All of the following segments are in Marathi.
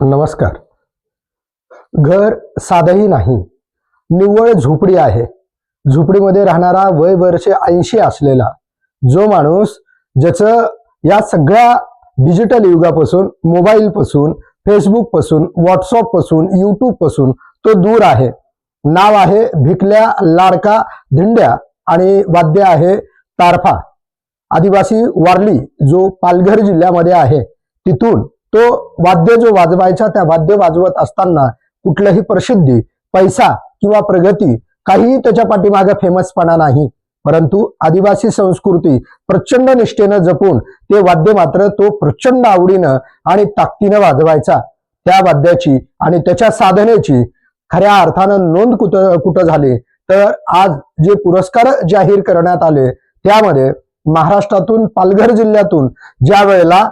नमस्कार. घर साधंही नाही. निव्वळ झोपडी आहे. झोपडीमध्ये राहणारा वय वर्षे ऐंशी असलेला जो माणूस ज्याचं या सगळ्या डिजिटल युगापासून मोबाईलपासून फेसबुकपासून व्हॉट्सअपपासून यूट्यूबपासून तो दूर आहे. नाव आहे भिकल्या लाडका धिंड्या आणि वाद्य आहे तारफा. आदिवासी वारली जो पालघर जिल्ह्यामध्ये आहे. तिथून तो वाद्य जो वाजवायचा त्या वाद्य वाजवत असताना कुठलंही प्रसिद्धी पैसा किंवा प्रगती काहीही त्याच्या पाठीमागे फेमसपणा नाही. परंतु आदिवासी संस्कृती प्रचंड निष्ठेनं जपून ते वाद्य मात्र तो प्रचंड आवडीनं आणि ताकदीनं वाजवायचा. त्या वाद्याची आणि त्याच्या साधनेची खऱ्या अर्थानं नोंद कुठं कुठं झाली? तर आज जे पुरस्कार जाहीर करण्यात आले त्यामध्ये महाराष्ट्रातून पालघर जिल्ह्यातून ज्या वेळेला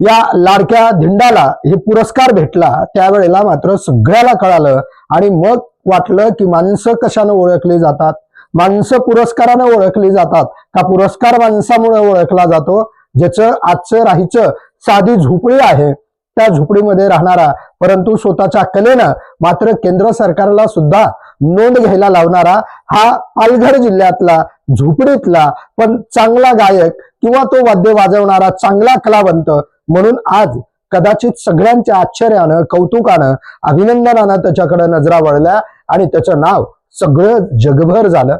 या लाडक्या धिंडाला हे पुरस्कार भेटला त्यावेळेला मात्र सगळ्याला कळालं आणि मग वाटलं की माणसं कशानं ओळखली जातात? माणसं पुरस्कारानं ओळखली जातात का पुरस्कार माणसामुळे ओळखला जातो? ज्याचं आजचं राहीचं साधी झोपडी आहे त्या झोपडीमध्ये राहणारा परंतु स्वतःच्या कलेनं मात्र केंद्र सरकारला सुद्धा नोंद घ्यायला लावणारा हा पालघर जिल्ह्यातला झोपडीतला पण चांगला गायक किंवा तो वाद्य वाजवणारा चांगला कलावंत म्हणून आज कदाचित सगळ्यांच्या आश्चर्यानं कौतुकानं अभिनंदनानं त्याच्याकडे नजरा वळल्या आणि त्याचं नाव सगळं जगभर झालं.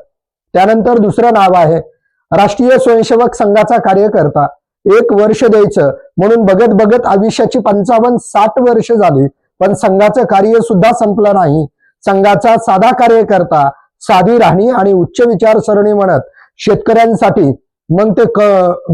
त्यानंतर दुसरं नाव आहे राष्ट्रीय स्वयंसेवक संघाचा कार्यकर्ता. एक वर्ष द्यायचं म्हणून बघत बघत आयुष्याची पंचावन्न साठ वर्ष झाली पण संघाचं कार्य सुद्धा संपलं नाही. संघाचा साधा कार्यकर्ता साधी राहणी आणि उच्च विचारसरणी म्हणत शेतकऱ्यांसाठी मग ते क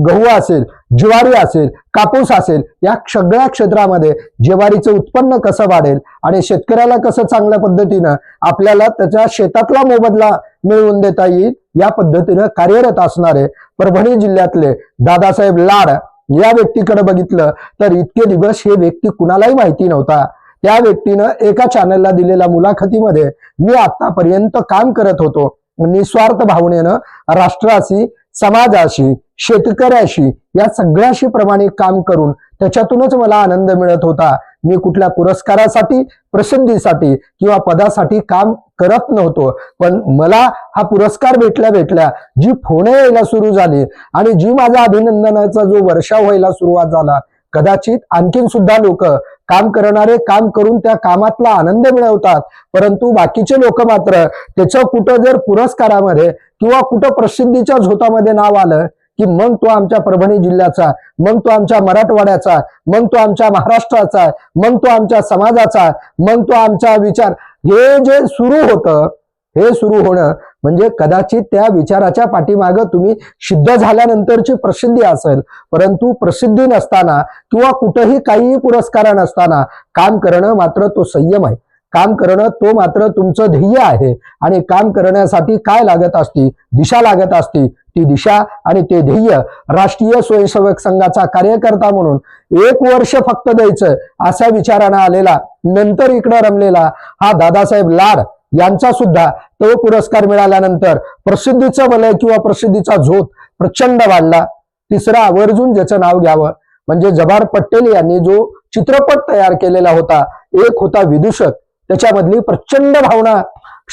गहू असेल ज्वारी असेल कापूस असेल या सगळ्या क्षेत्रामध्ये ज्वारीचं उत्पन्न कसं वाढेल आणि शेतकऱ्याला कसं चांगल्या पद्धतीनं आपल्याला त्याच्या शेतातला मोबदला मिळवून देता येईल या पद्धतीनं कार्यरत असणारे परभणी जिल्ह्यातले दादासाहेब लाड या व्यक्तीकडे बघितलं तर इतके दिवस हे व्यक्ती कुणालाही माहिती नव्हता. त्या व्यक्तीनं एका चॅनलला दिलेल्या मुलाखतीमध्ये मी आतापर्यंत काम करत होतो. निस्वार्थ भावनेनं राष्ट्राशी समाजाशी शेतकऱ्याशी या सगळ्याशी प्रमाणे काम करून त्याच्यातूनच मला आनंद मिळत होता. मी कुठल्या पुरस्कारासाठी प्रसिद्धीसाठी किंवा पदासाठी काम करत नव्हतो. पण मला हा पुरस्कार भेटल्या भेटल्या जी फोन यायला सुरू झाली आणि जी माझा अभिनंदनाचा जो वर्षाव व्हायला सुरुवात झाला कदाचित आणखीन सुद्धा लोक काम करणारे काम करून त्या कामातला आनंद मिळवतात. परंतु बाकीचे लोक मात्र त्याचं कुठं जर पुरस्कारामध्ये किंवा कुठं प्रसिद्धीच्या झोतामध्ये नाव आलं की मग तो आमच्या परभणी जिल्ह्याचा मग तो आमच्या मराठवाड्याचा मग तो आमच्या महाराष्ट्राचा मग तो आमच्या समाजाचा मग तो आमचा विचार हे जे सुरू होतं हे सुरू होणं म्हणजे कदाचित त्या विचाराच्या पाठीमागं तुम्ही सिद्ध झाल्यानंतरची प्रसिद्धी असेल. परंतु प्रसिद्धी नसताना किंवा कुठंही काहीही पुरस्कार नसताना काम करणं मात्र तो संयम आहे. काम करणं तो मात्र तुमचं ध्येय आहे. आणि काम करण्यासाठी काय लागत असती? दिशा लागत असती. ती दिशा आणि ते ध्येय राष्ट्रीय स्वयंसेवक संघाचा कार्यकर्ता म्हणून एक वर्ष फक्त द्यायचं अशा विचारानं आलेला नंतर इकडं रमलेला हा दादासाहेब लाड यांचा सुद्धा तो पुरस्कार मिळाल्यानंतर प्रसिद्धीचं वलय किंवा प्रसिद्धीचा झोत प्रचंड वाढला. तिसरा आवर्जून ज्याचं नाव घ्यावं म्हणजे जबार पटेल यांनी जो चित्रपट तयार केलेला होता एक होता विदूषक. त्याच्यामधली प्रचंड भावना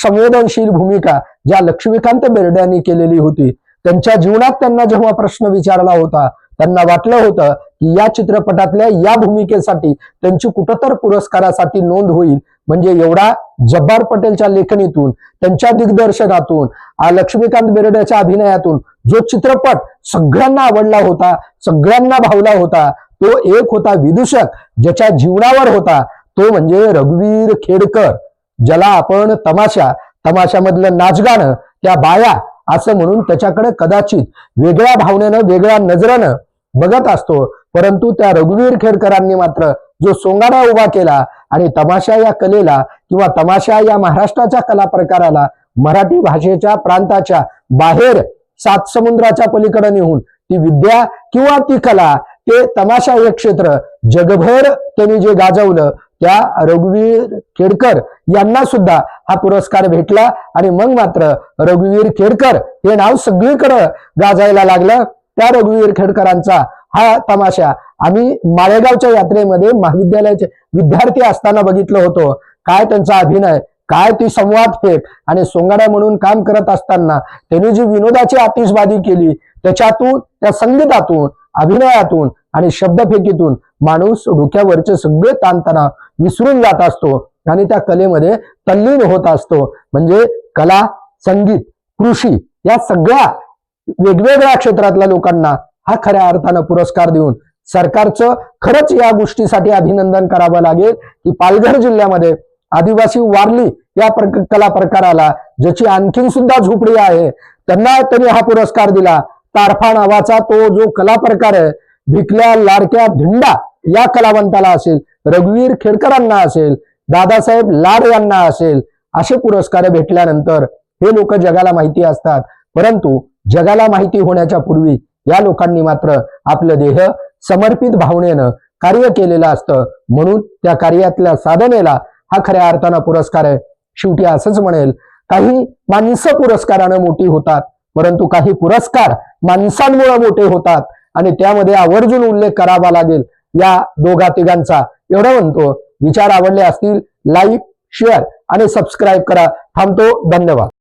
संवेदनशील भूमिका ज्या लक्ष्मीकांत बेर्डे केलेली होती. त्यांच्या जीवनात त्यांना जेव्हा प्रश्न विचारला होता त्यांना वाटलं होतं की या चित्रपटातल्या या भूमिकेसाठी त्यांची कुठंतर पुरस्कारासाठी नोंद होईल. म्हणजे एवढा जब्बार पटेलच्या लेखणीतून त्यांच्या दिग्दर्शनातून लक्ष्मीकांत बेर्डेच्या अभिनयातून जो चित्रपट सगळ्यांना आवडला होता सगळ्यांना भावला होता तो एक होता विदूषक ज्याच्या जीवनावर होता. तो म्हणजे रघुवीर खेडकर ज्याला आपण तमाशा तमाशामधलं नाचगाणं त्या बाया असं म्हणून त्याच्याकडे कदाचित वेगळ्या भावनेनं वेगळ्या नजरेनं बघत असतो. परंतु त्या रघुवीर खेडकरांनी मात्र जो सोंगाडा उभा केला आणि तमाशा या कलेला किंवा तमाशा या महाराष्ट्राच्या कला प्रकाराला मराठी भाषेच्या प्रांताच्या बाहेर सात समुद्राच्या पलीकडे नेऊन ती विद्या किंवा ती कला ते तमाशा हे क्षेत्र जगभर त्यांनी जे गाजवलं त्या रघुवीर खेडकर यांना सुद्धा हा पुरस्कार भेटला. आणि मग मात्र रघुवीर खेडकर हे नाव सगळीकडे गाजायला लागलं. त्या रघुवीर खेडकरांचा हा तमाशा आम्ही माळेगावच्या यात्रेमध्ये महाविद्यालयाचे विद्यार्थी असताना बघितलं होतं. काय त्यांचा अभिनय काय ती संवाद फेक आणि सोंगाड्या म्हणून काम करत असताना त्यांनी जी विनोदाची आतिषबाजी केली त्याच्यातून त्या संगीतातून अभिनयातून आणि शब्दफेकीतून माणूस डोक्यावरचे सगळे ताणतणाव विसरून जात असतो आणि त्या कलेमध्ये तल्लीन होत असतो. म्हणजे कला संगीत कृषी या सगळ्या वेगवेगळ्या क्षेत्रातल्या लोकांना हा खऱ्या अर्थानं पुरस्कार देऊन सरकारचं खरंच या गोष्टीसाठी अभिनंदन करावं लागेल की पालघर जिल्ह्यामध्ये आदिवासी वारली या प्रक- कला प्रकाराला ज्याची आणखीन सुद्धा झोपडी आहे त्यांना त्यांनी हा पुरस्कार दिला. तारफा नावाचा तो जो कला प्रकार आहे भिकल्या लाडक्या धिंडा या कलावंताला असेल रघुवीर खेडकरांना असेल दादासाहेब लाड यांना असेल असे पुरस्कार भेटल्यानंतर हे लोक जगाला माहिती असतात. परंतु जगाला माहिती होण्याच्या पूर्वी या लोकांनी मात्र आपलं देह समर्पित भावनेनं कार्य केलेलं असतं. म्हणून त्या कार्यातल्या साधनेला हा खऱ्या अर्थानं पुरस्कार आहे. शेवटी असंच म्हणेल काही माणसं पुरस्कारानं मोठी होतात परंतु काही पुरस्कार माणसांमुळे मोठे होतात. आणि त्यामध्ये आवर्जून उल्लेख करावा लागेल. या दोघा तिघांचा एवढं म्हणतो. विचार आवडले असतील लाईक शेअर आणि सबस्क्राईब करा. थांबतो. धन्यवाद.